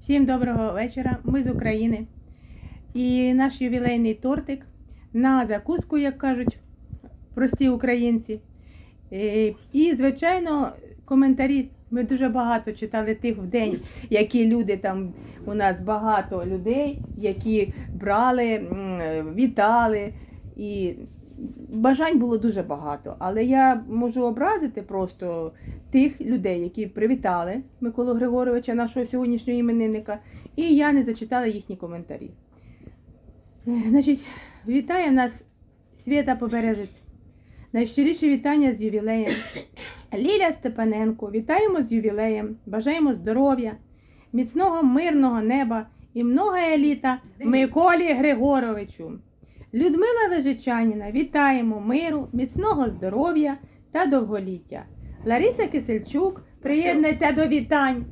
Всім доброго вечора. Ми з України. І наш ювілейний тортик на закуску, як кажуть прості українці. Е, І, звичайно, коментарі. Ми дуже багато читали тих в день, які люди там у нас багато людей, які брали, вітали. І бажань було дуже багато. Але я можу образити просто тих людей, які привітали Миколу Григоровича, нашого сьогоднішнього іменинника, і я не зачитала їхні коментарі. Значить, вітає нас Свята Побережець. Найщиріше вітання з ювілеєм. Ліля Степаненко, вітаємо з ювілеєм, бажаємо здоров'я, міцного мирного неба і многое літа Миколі Григоровичу. Людмила Вежичаніна, вітаємо миру, міцного здоров'я та довголіття. Лариса Кисельчук приєднується до вітань.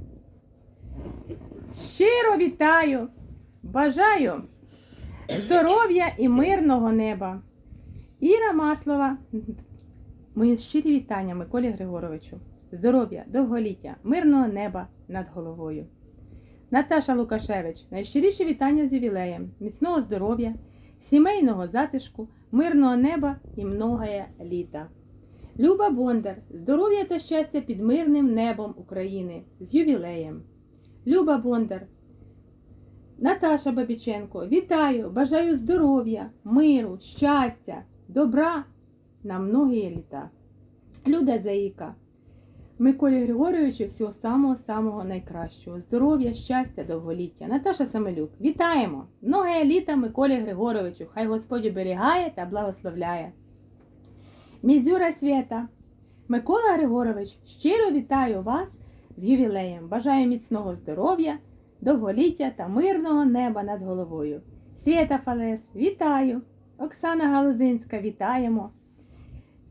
Щиро вітаю, бажаю здоров'я і мирного неба. Іра Маслова, мої щирі вітання Миколі Григоровичу. Здоров'я, довголіття, мирного неба над головою. Наташа Лукашевич, найщиріші вітання з ювілеєм, міцного здоров'я, сімейного затишку, мирного неба і многое літа. Люба Бондар, здоров'я та щастя під мирним небом України з ювілеєм. Люба Бондар, Наташа Бабіченко, вітаю, бажаю здоров'я, миру, щастя, добра на многі літа. Люда Заїка, Миколі Григоровичу всього самого-самого найкращого. Здоров'я, щастя, довголіття. Наташа Самелюк, вітаємо! Многое літа Миколі Григоровичу, хай Господь оберігає та благословляє. Мізюра Свята, Микола Григорович, щиро вітаю вас з ювілеєм. Бажаю міцного здоров'я, довголіття та мирного неба над головою. Свята Фалес, вітаю! Оксана Галузинська, вітаємо!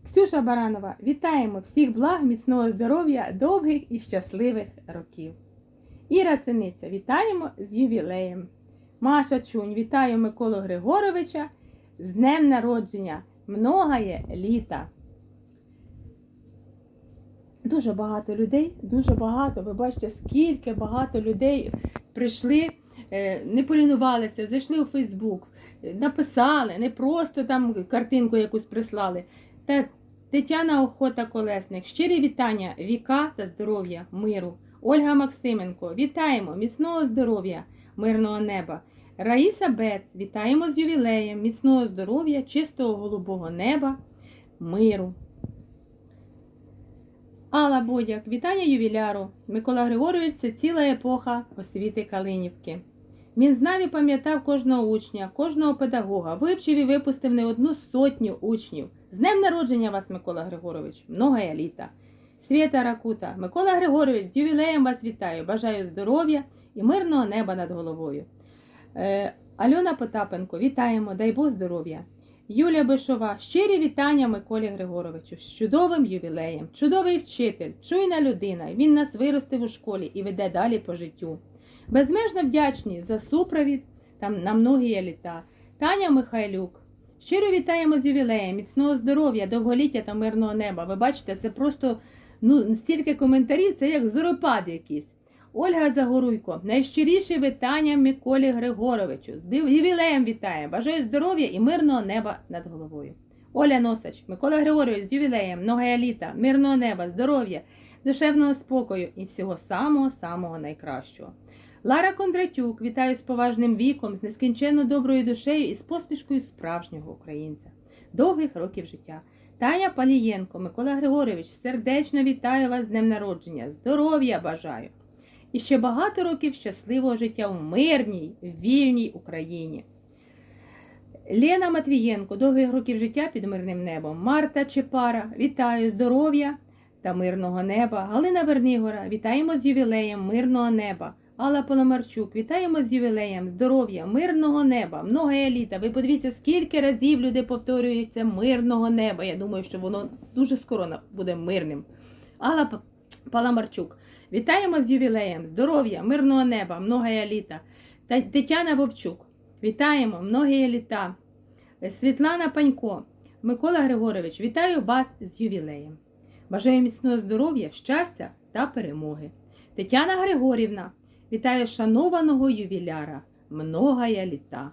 Ксюша Баранова, вітаємо всіх благ, міцного здоров'я, довгих і щасливих років. Іра Синиця, вітаємо з ювілеєм. Маша Чунь, вітаю Миколу Григоровича з днем народження. Многоє літа. Дуже багато людей, дуже багато. Ви бачите, скільки багато людей прийшли, е, не полінувалися, зайшли у Фейсбук, е, написали, не просто там картинку якусь прислали. Та Тетяна Охота Колесник, щирі вітання, віка та здоров'я, миру. Ольга Максименко, вітаємо, міцного здоров'я, мирного неба. Раїса Бец, вітаємо з ювілеєм, міцного здоров'я, чистого голубого неба, миру. Алла Бодяк, вітання ювіляру. Микола Григорович це ціла епоха освіти Калинівки. Він знав і пам'ятав кожного учня, кожного педагога, вивчив і випустив не одну сотню учнів. З днем народження вас, Микола Григорович, многое літа. Свята Ракута, Микола Григорович, з ювілеєм вас вітаю. Бажаю здоров'я і мирного неба над головою. Е, Альона Потапенко, вітаємо, дай Бог здоров'я. Юлія Бишова, щирі вітання Миколі Григоровичу з чудовим ювілеєм, чудовий вчитель, чуйна людина. Він нас виростив у школі і веде далі по життю. Безмежно вдячні за супровід там на многі літа. Таня Михайлюк. Щиро вітаємо з ювілеєм, міцного здоров'я, довголіття та мирного неба. Ви бачите, це просто ну, стільки коментарів, це як зоропад якийсь. Ольга Загоруйко, найщиріше вітання Миколі Григоровичу. З ювілеєм вітає. Бажаю здоров'я і мирного неба над головою. Оля Носач, Микола Григорович з ювілеєм, многое літа, мирного неба, здоров'я, душевного спокою і всього самого-самого найкращого. Лара Кондратюк, вітаю з поважним віком, з нескінченно доброю душею і з посмішкою справжнього українця. Довгих років життя. Таня Палієнко, Микола Григорович, сердечно вітаю вас з днем народження. Здоров'я бажаю! І ще багато років щасливого життя у мирній, вільній Україні. Лена Матвієнко, довгих років життя під мирним небом. Марта Чепара, вітаю здоров'я та мирного неба. Галина Вернигора, вітаємо з ювілеєм мирного неба. Алла Поломарчук, вітаємо з ювілеєм, здоров'я, мирного неба, многое літа. Ви подивіться, скільки разів люди повторюються мирного неба. Я думаю, що воно дуже скоро буде мирним. Алла Паламарчук, вітаємо з ювілеєм, здоров'я, мирного неба, многое літа. Тетяна Вовчук, вітаємо, многие літа. Світлана Панько, Микола Григорович, вітаю вас з ювілеєм. Бажаю міцного здоров'я, щастя та перемоги. Тетяна Григорівна, Вітаю шанованого ювіляра, многая літа.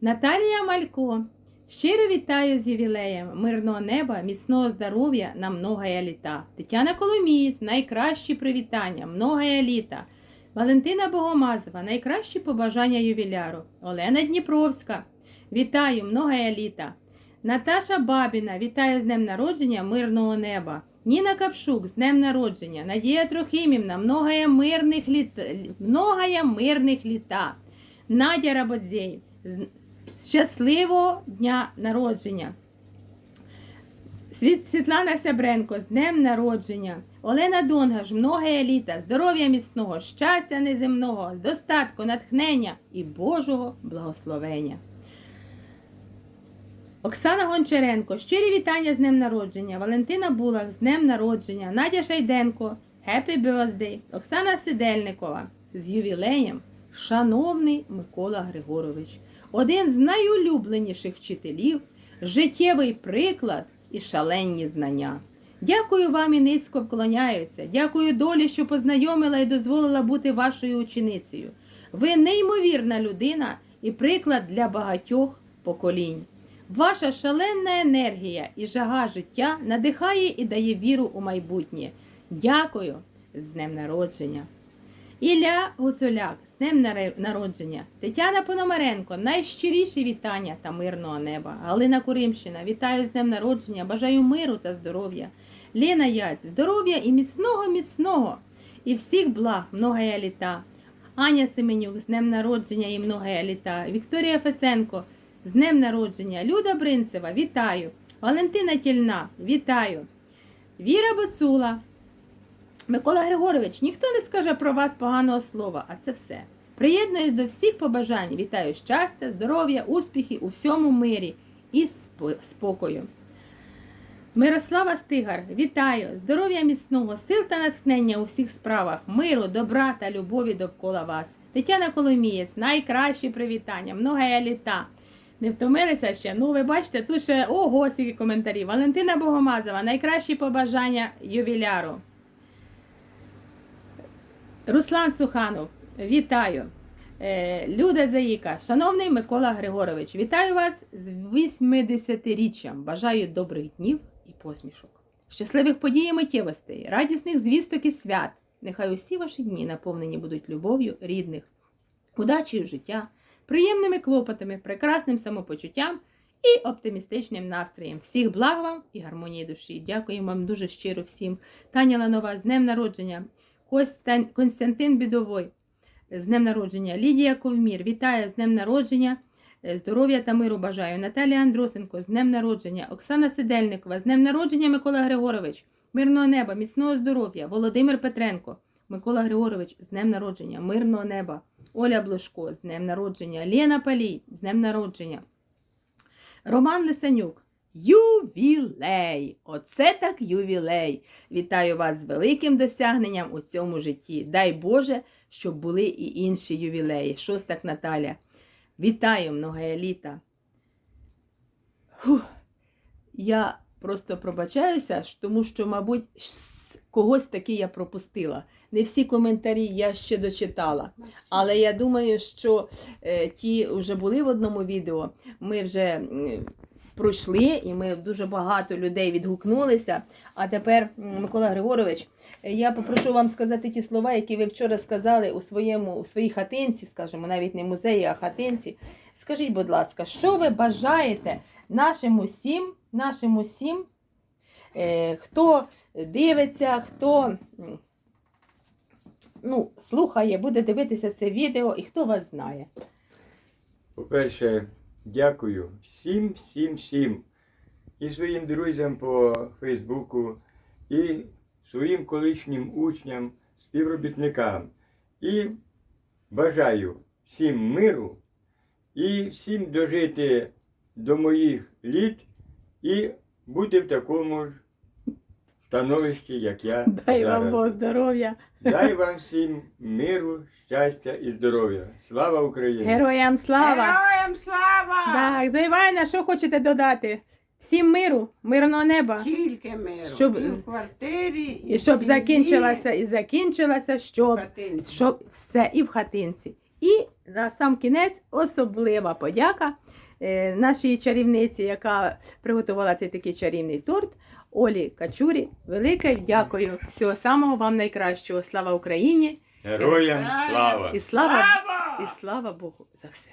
Наталія Малько. Щиро вітаю з ювілеєм, мирного неба, міцного здоров'я на многая літа. Тетяна Коломієць, найкращі привітання, многая літа. Валентина Богомазова, найкращі побажання ювіляру. Олена Дніпровська, вітаю, многая літа. Наташа Бабіна, вітаю з днем народження, мирного неба. Ніна Капшук, з днем народження. Надія Трохимівна, многая мирних літ... многая мирних літа. Надя Рабодзєй, щасливого дня народження. Світ... Світлана Сябренко, з днем народження. Олена Донгаш, многое літа, здоров'я міцного, щастя неземного, достатку, натхнення і Божого благословення. Оксана Гончаренко, щирі вітання з днем народження. Валентина Булах з днем народження. Надя Шайденко, Happy Birthday. Оксана Сидельникова з ювілеєм. Шановний Микола Григорович, один з найулюбленіших вчителів, життєвий приклад і шаленні знання. Дякую вам і низько вклоняюся. Дякую долі, що познайомила і дозволила бути вашою ученицею. Ви неймовірна людина і приклад для багатьох поколінь. Ваша шаленна енергія і жага життя надихає і дає віру у майбутнє. Дякую з днем народження. Ілля Гуцуляк з днем народження. Тетяна Пономаренко, найщиріші вітання та мирного неба. Галина Куримщина, вітаю з днем народження, бажаю миру та здоров'я. Лена Яць, здоров'я і міцного, міцного, і всіх благ, многая літа. Аня Семенюк, з днем народження і многая літа. Вікторія Фесенко, з днем народження. Люда Бринцева, вітаю. Валентина Тільна, вітаю. Віра Боцула. Микола Григорович, ніхто не скаже про вас поганого слова, а це все. Приєднуюсь до всіх побажань. Вітаю щастя, здоров'я, успіхів у всьому мирі і спокою. Мирослава Стигар, вітаю! Здоров'я міцного, сил та натхнення у всіх справах, миру, добра та любові довкола вас. Тетяна Коломієць, найкращі привітання, многая літа. Не втомилися ще? Ну, ви бачите, тут ще ого, скільки коментарів. Валентина Богомазова, найкращі побажання ювіляру. Руслан Суханов, вітаю. Е, Люда Заїка, шановний Микола Григорович, вітаю вас з 80-річчям. Бажаю добрих днів і посмішок. Щасливих подій і миттєвостей, радісних звісток і свят. Нехай усі ваші дні наповнені будуть любов'ю рідних, удачею життя, приємними клопотами, прекрасним самопочуттям і оптимістичним настроєм. Всіх благ вам і гармонії душі. Дякую вам дуже щиро всім. Таня Ланова з днем народження. Костян... Константин Бідовой з днем народження. Лідія Ковмір, вітаю з днем народження. Е, Здоров'я та миру бажаю. Наталія Андросенко з днем народження. Оксана Сидельникова з днем народження Микола Григорович. Мирного неба, міцного здоров'я. Володимир Петренко. Микола Григорович з днем народження. Мирного неба. Оля Блошко з днем народження. Лена Палій з днем народження. Роман Лисанюк. Ювілей! Оце так ювілей! Вітаю вас з великим досягненням у цьому житті. Дай Боже, щоб були і інші ювілеї. Шостак Наталя. Вітаю, многая літа. Я просто пробачаюся, тому що, мабуть, когось таки я пропустила. Не всі коментарі я ще дочитала. Але я думаю, що е, ті вже були в одному відео. Ми вже пройшли, і ми дуже багато людей відгукнулися. А тепер, Микола Григорович, я попрошу вам сказати ті слова, які ви вчора сказали у своєму у своїй хатинці, скажімо, навіть не музеї, а хатинці. Скажіть, будь ласка, що ви бажаєте нашим усім, нашим усім, хто дивиться, хто ну, слухає, буде дивитися це відео і хто вас знає. По-перше, дякую всім, всім, всім. І своїм друзям по Фейсбуку, і своїм колишнім учням, співробітникам. І бажаю всім миру і всім дожити до моїх літ і бути в такому ж становищі, як я Дай вам. Бог здоров'я. Дай вам всім миру, щастя і здоров'я. Слава Україні! Героям слава! Героям слава! Так, Зайвайна, що хочете додати? Всім миру, мирного неба. Тільки миру. Щоб і в квартирі, І щоб в сім'ї, закінчилося, і закінчилося, в щоб, хатинці. щоб все і в хатинці. І на сам кінець особлива подяка е, нашій чарівниці, яка приготувала цей такий чарівний торт. Олі Качурі, велике дякую. Всього самого вам найкращого. Слава Україні! Героям слава! І слава, і слава Богу за все.